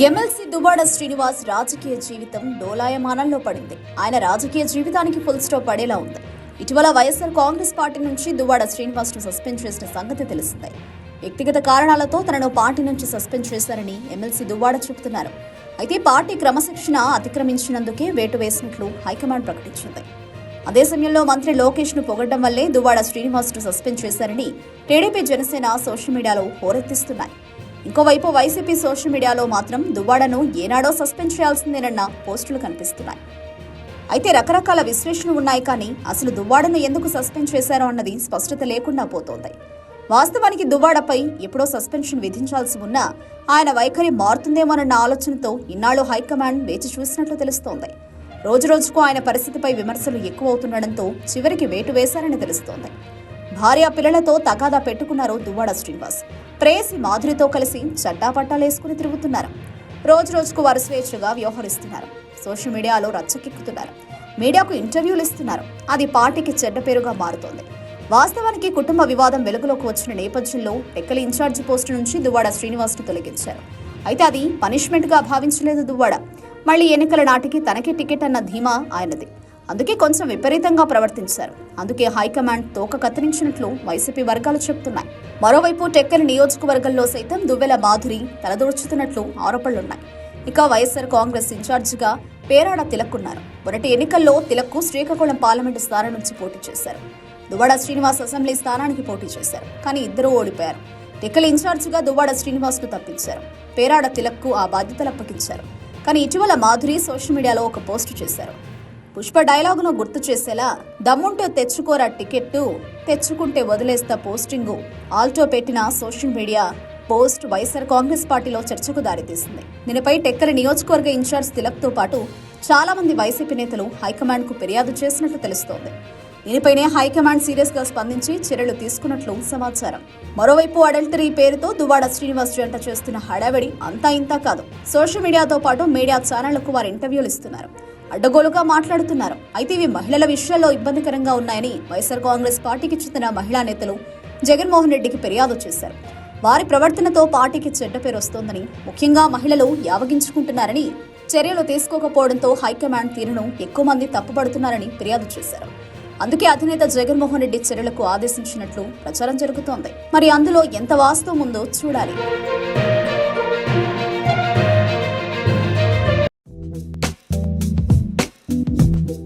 MLC Dubada Srinivas రాజకీయ జీవితం డోలాయమానంలో పడింది. ఆయన రాజకీయ జీవితానికి ఫుల్ స్టాప్ పడేలా ఉంది. ఇటీవల వైఎస్ఆర్ కాంగ్రెస్ పార్టీ నుంచి దువ్వాడ శ్రీనివాస్ను సస్పెండ్ చేసిన సంగతి తెలిసిందే. వ్యక్తిగత కారణాలతో తనను పార్టీ నుంచి సస్పెండ్ చేశారని ఎమ్మెల్సీ దువ్వాడ చెబుతున్నారు. అయితే పార్టీ క్రమశిక్షణ అతిక్రమించినందుకే వేటు వేసినట్లు హైకమాండ్ ప్రకటించింది. అదే సమయంలో మంత్రి లోకేష్ను పొగడ్డం వల్లే దువ్వాడ శ్రీనివాస్ను సస్పెండ్ చేశారని టీడీపీ జనసేన సోషల్ మీడియాలో హోరెత్తిస్తున్నాయి. ఇంకోవైపు వైసీపీ సోషల్ మీడియాలో మాత్రం దువ్వాడను ఏనాడో సస్పెండ్ చేయాల్సిందేనన్న పోస్టులు కనిపిస్తున్నాయి. అయితే రకరకాల విశ్లేషణలు ఉన్నాయి కానీ అసలు దువ్వాడను ఎందుకు సస్పెండ్ చేశారో అన్నది స్పష్టత లేకుండా పోతోంది. వాస్తవానికి దువ్వాడపై ఎప్పుడో సస్పెన్షన్ విధించాల్సి ఉన్నా ఆయన వైఖరి మారుతుందేమోనన్న ఆలోచనతో ఇన్నాళ్ళు హైకమాండ్ వేచి చూసినట్లు తెలుస్తోంది. రోజురోజుకు ఆయన పరిస్థితిపై విమర్శలు ఎక్కువవుతుండడంతో చివరికి వేటు వేశారని తెలుస్తోంది. భార్య పిల్లలతో తగాదా పెట్టుకున్నారు దువ్వాడ శ్రీనివాస్. ప్రేయసి మాధురితో కలిసి చట్టాపట్టాలేసుకుని తిరుగుతున్నారు. రోజు రోజుకు వారు స్వేచ్ఛగా వ్యవహరిస్తున్నారు. సోషల్ మీడియాలో రచ్చకెక్కుతున్నారు. మీడియాకు ఇంటర్వ్యూలు ఇస్తున్నారు. అది పార్టీకి చెడ్డ పేరుగా మారుతోంది. వాస్తవానికి కుటుంబ వివాదం వెలుగులోకి వచ్చిన నేపథ్యంలో టెక్కలి ఇన్ఛార్జి పోస్టు నుంచి దువ్వాడ శ్రీనివాస్ను తొలగించారు. అయితే అది పనిష్మెంట్గా భావించలేదు దువ్వాడ. మళ్ళీ ఎన్నికల నాటికి తనకే టికెట్ అన్న ధీమా ఆయనది. అందుకే కొంచెం విపరీతంగా ప్రవర్తించారు. అందుకే హైకమాండ్ తోక కత్తిరించినట్లు వైసీపీ వర్గాలు చెబుతున్నాయి మరోవైపు టెక్కలి నియోజకవర్గంలో సైతం దువ్వెల మాధురి తలదూర్చుతున్నట్లు ఆరోపణలున్నాయి. ఇక వైఎస్ఆర్ కాంగ్రెస్ ఇన్ఛార్జిగా పేరాడ తిలక్ ఉన్నారు మొదటి ఎన్నికల్లో తిలక్కు శ్రీకాకుళం పార్లమెంటు స్థానం నుంచి పోటీ చేశారు. దువ్వాడ శ్రీనివాస్ అసెంబ్లీ స్థానానికి పోటీ చేశారు కానీ ఇద్దరూ ఓడిపోయారు. టెక్కలి ఇన్ఛార్జిగా దువ్వాడ శ్రీనివాస్ను తప్పించారు. పేరాడ తిలక్కు ఆ బాధ్యతలు అప్పగించారు. కానీ ఇటీవల మాధురి సోషల్ మీడియాలో ఒక పోస్టు చేశారు. పుష్ప డైలాగును గుర్తు చేసేలా దమ్ముంటే తెచ్చుకోరా టికెట్టు తెచ్చుకుంటే వదిలేస్తా పోస్టింగు ఆల్టో పెట్టిన social media post YSR Congress పార్టీలో చర్చకు దారితీసింది. దీనిపై టెక్కలి నియోజకవర్గ ఇన్ఛార్జ్ తిలక్తో పాటు చాలా మంది వైసీపీ నేతలు హైకమాండ్కు ఫిర్యాదు చేసినట్లు తెలుస్తోంది. దీనిపైనే హైకమాండ్ సీరియస్గా స్పందించి చర్యలు తీసుకున్నట్లు సమాచారం. మరోవైపు అడల్టరీ పేరుతో దువాడ శ్రీనివాస్ జంట చేస్తున్న హడావిడి అంతా ఇంతా కాదు. సోషల్ మీడియాతో పాటు మీడియా ఛానళ్ళకు వారు ఇంటర్వ్యూలు ఇస్తున్నారు. అడ్డగోలుగా మాట్లాడుతున్నారు. అయితే ఇవి మహిళల విషయాల్లో ఇబ్బందికరంగా ఉన్నాయని వైఎస్ఆర్ కాంగ్రెస్ పార్టీకి చెందిన మహిళా నేతలు జగన్మోహన్ రెడ్డికి ఫిర్యాదు చేశారు. వారి ప్రవర్తనతో పార్టీకి చెడ్డ పేరు వస్తోందని ముఖ్యంగా మహిళలు యావగించుకుంటున్నారని చర్యలు తీసుకోకపోవడంతో హైకమాండ్ తీరును ఎక్కువ మంది తప్పుపడుతున్నారని ఫిర్యాదు చేశారు. అందుకే అధినేత జగన్మోహన్ రెడ్డి చర్యలకు ఆదేశించినట్లు ప్రచారం జరుగుతోంది. మరి అందులో ఎంత వాస్తవం ఉందో చూడాలి.